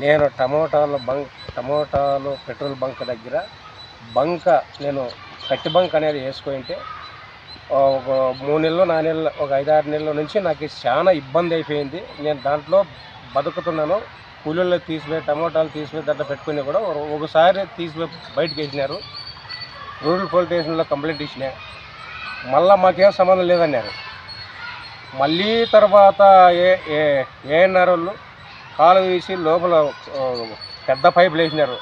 నేను టమోటాలు బంక్ టమోటాలు పెట్రోల్ బంక్ దగ్గర బంక నేను కట్టి బంక్ అనేది వేసుకుంటే ఒక మూడు నెలలు నాలుగు నెలలు ఒక ఐదారు నెలల నుంచి నాకు చాలా ఇబ్బంది అయిపోయింది. నేను దాంట్లో బతుకుతున్నాను. కూలీల్లో తీసిపోయి టమోటాలు తీసిపోయి దాంట్లో పెట్టుకుని కూడా ఒకసారి తీసిపోయి బయటకు వేసినారు. రూరల్ పోలీస్ స్టేషన్లో కంప్లైంట్ ఇచ్చిన. మళ్ళీ మాకేం సంబంధం లేదన్నారు. మళ్ళీ తర్వాత ఏ ఏ ఏఎన్ఆర్ వాళ్ళు కాలు వేసి లోపల పెద్ద పైపులు వేసినారు.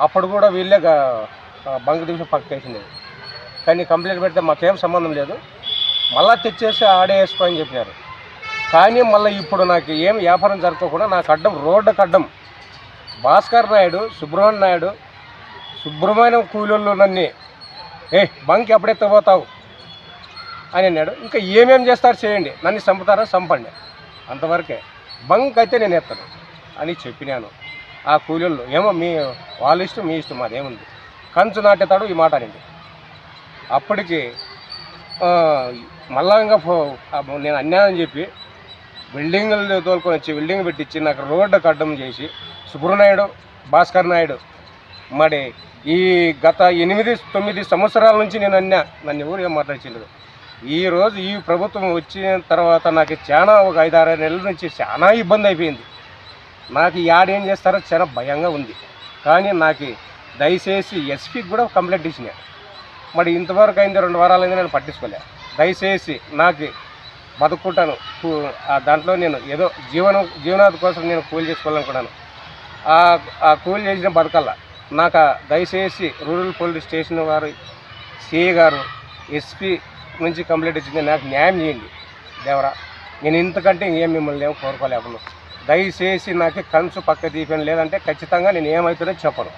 అప్పుడు కూడా వీళ్ళే బంక్ దిగి పక్క వేసినారు. కానీ కంప్లైంట్ పెడితే మాకేం సంబంధం లేదు. మళ్ళా తెచ్చేసి ఆడే వేసుకో అని చెప్పినారు. కానీ మళ్ళీ ఇప్పుడు నాకు ఏం వ్యాపారం జరగకుండా నాకు అడ్డం రోడ్డుకు అడ్డం భాస్కర్ నాయుడు సుబ్రహ్మణ్య నాయుడు సుబ్రహ్మణ్యం కూలీళ్ళు నన్ను ఏ బంక్ ఎప్పుడైతే పోతావు? అని అన్నాడు. ఇంకా ఏమేం చేస్తారు చేయండి. నన్ను చంపుతారా? చంపండి. అంతవరకే. బంక్ అయితే నేను ఎత్తాను అని చెప్పినాను ఆ కూలీళ్ళు ఏమో మీ వాళ్ళ ఇష్టం మీ ఇష్టం మాదేముంది. కంచు నాటేతాడు ఈ మాట అనింది. అప్పటికి మళ్ళా ఇంకా నేను అన్యాయం చెప్పి బిల్డింగ్లు తోలుకొని వచ్చి బిల్డింగ్ పెట్టించి నాకు రోడ్డు అడ్డం చేసి సుబ్రహ్మణ్యుడు భాస్కర్ నాయుడు మరి ఈ గత ఎనిమిది తొమ్మిది సంవత్సరాల నుంచి నేను అన్నా నన్ను ఎవరు ఏం మాట్లాడలేదు. ఈరోజు ఈ ప్రభుత్వం వచ్చిన తర్వాత నాకు చాలా ఒక ఐదారు నెలల నుంచి చాలా ఇబ్బంది అయిపోయింది. నాకు ఈ ఏం చేస్తారో చాలా భయంగా ఉంది. కానీ నాకు దయచేసి ఎస్పీకి కూడా కంప్లైంట్ ఇచ్చిన. మరి ఇంతవరకు అయింది రెండు వారాలైంది నేను పట్టించుకోలే. దయచేసి నాకు బతుకుంటాను. కూ- ఆ దాంట్లో నేను ఏదో జీవనం జీవనాధి కోసం నేను కూలి చేసుకోవాలనుకున్నాను. ఆ ఆ కూలి చేసిన బతకల్లా. నాకు దయచేసి రూరల్ పోలీస్ స్టేషన్ వారు సిఏ గారు ఎస్పీ నుంచి కంప్లైంట్ ఇచ్చింది. నాకు న్యాయం చేయండి దేవరా. నేను ఇంతకంటే ఏం మిమ్మల్ని ఏం కోరుకోలేకను. దయచేసి నాకు కంచు పక్క తీపని లేదంటే ఖచ్చితంగా నేను ఏమవుతుందో చెప్పను.